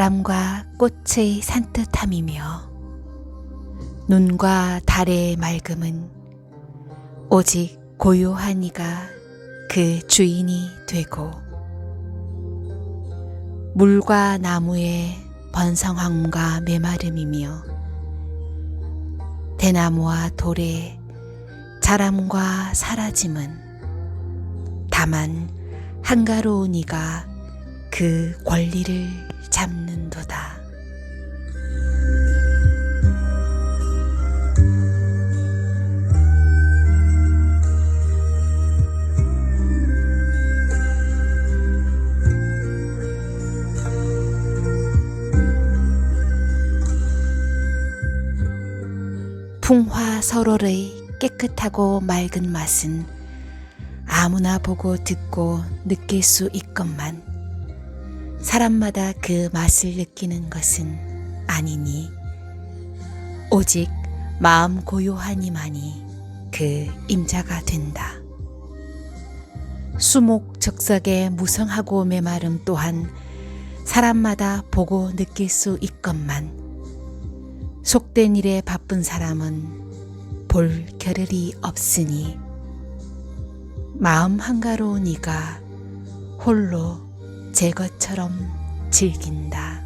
바람과 꽃의 산뜻함이며 눈과 달의 맑음은 오직 고요한 이가 그 주인이 되고 물과 나무의 번성함과 메마름이며 대나무와 돌의 자람과 사라짐은 다만 한가로운 이가 그 권리를 잡는도다. 풍화 서로의 깨끗하고 맑은 맛은 아무나 보고 듣고 느낄 수 있건만 사람마다 그 맛을 느끼는 것은 아니니 오직 마음 고요한 이만이 그 임자가 된다. 수목 적석의 무성하고 메마름 또한 사람마다 보고 느낄 수 있건만 속된 일에 바쁜 사람은 볼 겨를이 없으니 마음 한가로운 이가 홀로 제 것처럼 즐긴다.